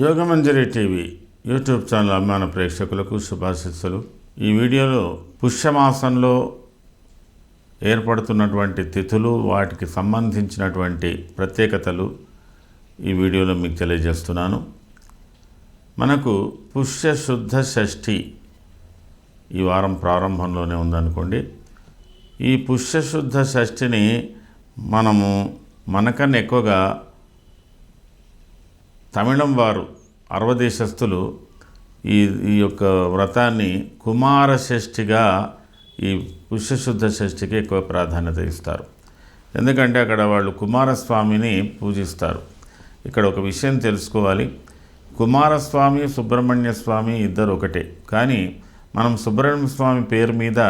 Yogamanjari TV YouTube channel అభిమాన ప్రేక్షకులకు శుభాశిస్సులు. ఈ వీడియోలో పుష్యమాసంలో ఏర్పడుతున్నటువంటి తిథులు వాటికి సంబంధించినటువంటి ప్రత్యేకతలు ఈ వీడియోలో మీకు తెలియజేస్తున్నాను. మనకు పుష్య శుద్ధ షష్ఠి ఈ వారం ప్రారంభంలోనే ఉందనుకోండి. ఈ పుష్యశుద్ధ షష్ఠిని మనము మనకన్నా ఎక్కువగా తమిళం వారు అర్వదేశస్థులు ఈ ఈ యొక్క వ్రతాన్ని కుమార షష్ఠిగా ఈ పుష్యశుద్ధ షష్ఠికి ఎక్కువ ప్రాధాన్యత ఇస్తారు. ఎందుకంటే అక్కడ వాళ్ళు కుమారస్వామిని పూజిస్తారు. ఇక్కడ ఒక విషయం తెలుసుకోవాలి. కుమారస్వామి సుబ్రహ్మణ్య స్వామి ఇద్దరు ఒకటే. కానీ మనం సుబ్రహ్మణ్య స్వామి పేరు మీద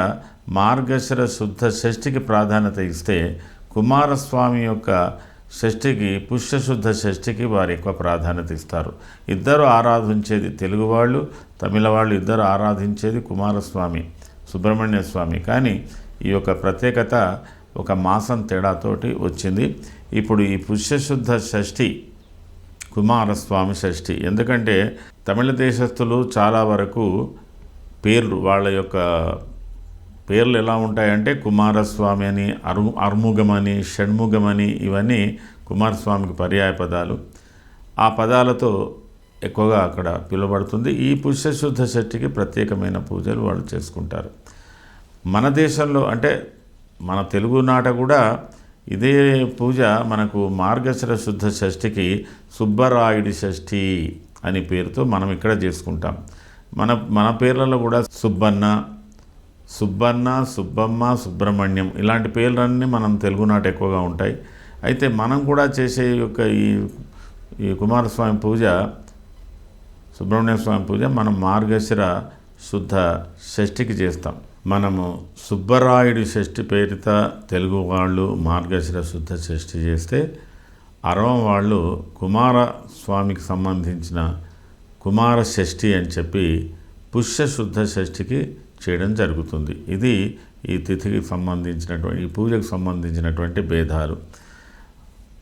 మార్గశర శుద్ధ షష్ఠికి ప్రాధాన్యత ఇస్తే కుమారస్వామి యొక్క షష్ఠికి పుష్యశుద్ధ షష్ఠికి వారు ఎక్కువ ప్రాధాన్యత ఇస్తారు. ఇద్దరు ఆరాధించేది తెలుగు వాళ్ళు తమిళ వాళ్ళు ఇద్దరు ఆరాధించేది కుమారస్వామి సుబ్రహ్మణ్య స్వామి. కానీ ఈ యొక్క ప్రత్యేకత ఒక మాసం తేడాతోటి వచ్చింది. ఇప్పుడు ఈ పుష్యశుద్ధ షష్ఠి కుమారస్వామి షష్ఠి. ఎందుకంటే తమిళ దేశస్థులు చాలా వరకు పేర్లు వాళ్ళ యొక్క పేర్లు ఎలా ఉంటాయంటే కుమారస్వామి అని అరు అర్ముగమని షణ్ముగమని ఇవన్నీ కుమారస్వామికి పర్యాయ పదాలు. ఆ పదాలతో ఎక్కువగా అక్కడ పిలువబడుతుంది. ఈ పుష్యశుద్ధ శక్తికి ప్రత్యేకమైన పూజలు వాళ్ళు చేసుకుంటారు. మన దేశంలో అంటే మన తెలుగు నాట కూడా ఇదే పూజ మనకు మార్గశర శుద్ధ షష్ఠికి సుబ్బరాయుడి షష్ఠి అని పేరుతో మనం ఇక్కడ చేసుకుంటాం. మన మన పేర్లలో కూడా సుబ్బన్న సుబ్బన్న సుబ్బమ్మ సుబ్రహ్మణ్యం ఇలాంటి పేర్లన్నీ మనం తెలుగునాట ఎక్కువగా ఉంటాయి. అయితే మనం కూడా చేసే యొక్క ఈ ఈ కుమారస్వామి పూజ సుబ్రహ్మణ్య స్వామి పూజ మనం మార్గశిర శుద్ధ షష్ఠికి చేస్తాం. మనము సుబ్బరాయుడి షష్ఠి పేరిత తెలుగు వాళ్ళు మార్గశిర శుద్ధ షష్ఠి చేస్తే అరవం వాళ్ళు కుమార స్వామికి సంబంధించిన కుమార షష్ఠి అని చెప్పి పుష్య శుద్ధ షష్ఠికి చేయడం జరుగుతుంది. ఇది ఈ తిథికి సంబంధించినటువంటి ఈ పూజకు సంబంధించినటువంటి భేదాలు.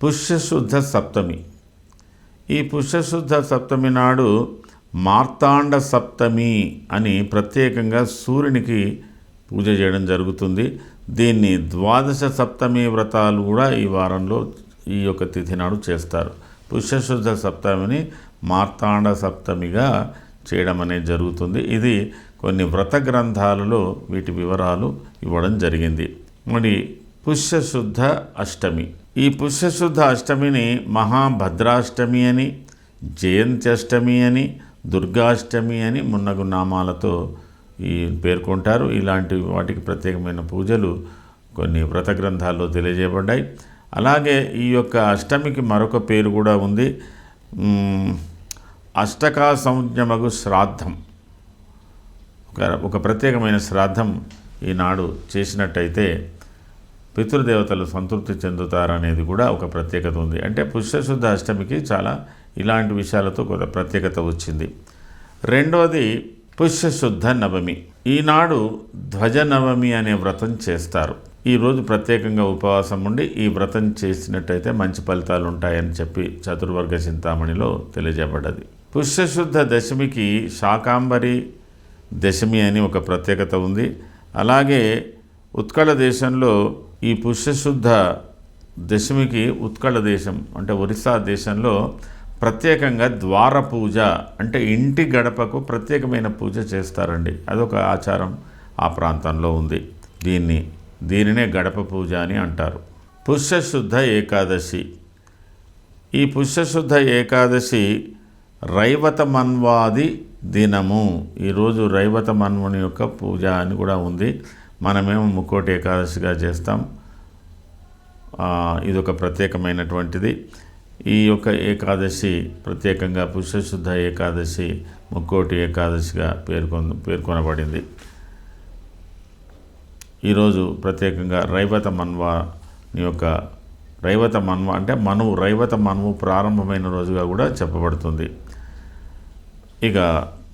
పుష్యశుద్ధ సప్తమి. ఈ పుష్యశుద్ధ సప్తమి నాడు మార్తాండ సప్తమి అని ప్రత్యేకంగా సూర్యునికి పూజ చేయడం జరుగుతుంది. దీన్ని ద్వాదశ సప్తమి వ్రతాలు కూడా ఈ వారంలో ఈ యొక్క తిథి నాడు చేస్తారు. పుష్యశుద్ధ సప్తమిని మార్తాండ సప్తమిగా చేయడం అనేది జరుగుతుంది. ఇది కొన్ని వ్రత గ్రంథాలలో వీటి వివరాలు ఇవ్వడం జరిగింది. మరి పుష్యశుద్ధ అష్టమి. ఈ పుష్యశుద్ధ అష్టమిని మహాభద్రాష్టమి అని జయంత్యష్టమి అని దుర్గాష్టమి అని మున్నగు నామాలతో ఈ పేర్కొంటారు. ఇలాంటి వాటికి ప్రత్యేకమైన పూజలు కొన్ని వ్రత గ్రంథాల్లో తెలియజేయబడ్డాయి. అలాగే ఈ యొక్క అష్టమికి మరొక పేరు కూడా ఉంది. అష్టకా సంజ్ఞమగు శ్రాద్ధం. ఒక ఒక ప్రత్యేకమైన శ్రాద్ధం ఈనాడు చేసినట్టయితే పితృదేవతలు సంతృప్తి చెందుతారనేది కూడా ఒక ప్రత్యేకత ఉంది. అంటే పుష్యశుద్ధ అష్టమికి చాలా ఇలాంటి విషయాలతో కొంత ప్రత్యేకత వచ్చింది. రెండవది పుష్యశుద్ధ నవమి. ఈనాడు ధ్వజ నవమి అనే వ్రతం చేస్తారు. ఈరోజు ప్రత్యేకంగా ఉపవాసం ఉండి ఈ వ్రతం చేసినట్టయితే మంచి ఫలితాలు ఉంటాయని చెప్పి చతుర్వర్గ చింతామణిలో తెలియజేయబడ్డది. పుష్యశుద్ధ దశమికి శాకాంబరి దశమి అని ఒక ప్రత్యేకత ఉంది. అలాగే ఉత్కళ దేశంలో ఈ పుష్యశుద్ధ దశమికి ఉత్కళ దేశం అంటే ఒరిస్సా దేశంలో ప్రత్యేకంగా ద్వార పూజ అంటే ఇంటి గడపకు ప్రత్యేకమైన పూజ చేస్తారండి. అదొక ఆచారం ఆ ప్రాంతంలో ఉంది. దీన్ని దీనినే గడప పూజ అని అంటారు. పుష్యశుద్ధ ఏకాదశి. ఈ పుష్యశుద్ధ ఏకాదశి రైవత మన్వాది దినము. ఈరోజు రైవత మన్వుని యొక్క పూజ అని కూడా ఉంది. మనమేమో ముక్కోటి ఏకాదశిగా చేస్తాం. ఇది ఇదొక ప్రత్యేకమైనటువంటిది. ఈ యొక్క ఏకాదశి ప్రత్యేకంగా పుష్యశుద్ధ ఏకాదశి ముక్కోటి ఏకాదశిగా పేర్కొన పేర్కొనబడింది. ఈరోజు ప్రత్యేకంగా రైవత మన్వాని యొక్క రైవత మన్వ అంటే మనువు రైవత మనువు ప్రారంభమైన రోజుగా కూడా చెప్పబడుతుంది. ఇక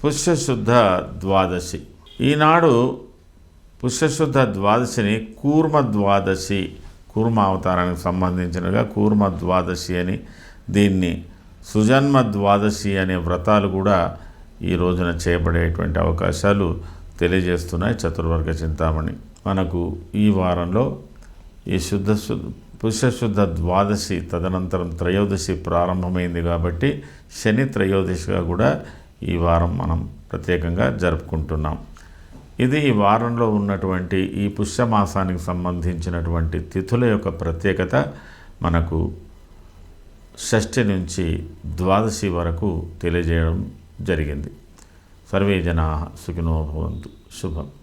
పుష్యశుద్ధ ద్వాదశి. ఈనాడు పుష్యశుద్ధ ద్వాదశిని కూర్మ ద్వాదశి కూర్మ అవతారానికి సంబంధించినగా కూర్మ ద్వాదశి అని దీన్ని సుజన్మ ద్వాదశి అనే వ్రతాలు కూడా ఈ రోజున చేయబడేటువంటి అవకాశాలు తెలియజేస్తున్నాయి చతుర్వర్గ చింతామణి. మనకు ఈ వారంలో ఈ శుద్ధ పుష్యశుద్ధ ద్వాదశి తదనంతరం త్రయోదశి ప్రారంభమైంది కాబట్టి శని త్రయోదశిగా కూడా ఈ వారం మనం ప్రత్యేకంగా జరుపుకుంటున్నాం. ఇది ఈ వారంలో ఉన్నటువంటి ఈ పుష్యమాసానికి సంబంధించినటువంటి తిథుల యొక్క ప్రత్యేకత మనకు షష్ఠి నుంచి ద్వాదశి వరకు తెలియజేయడం జరిగింది. సర్వే జనా సుఖినో భవంతు. శుభం.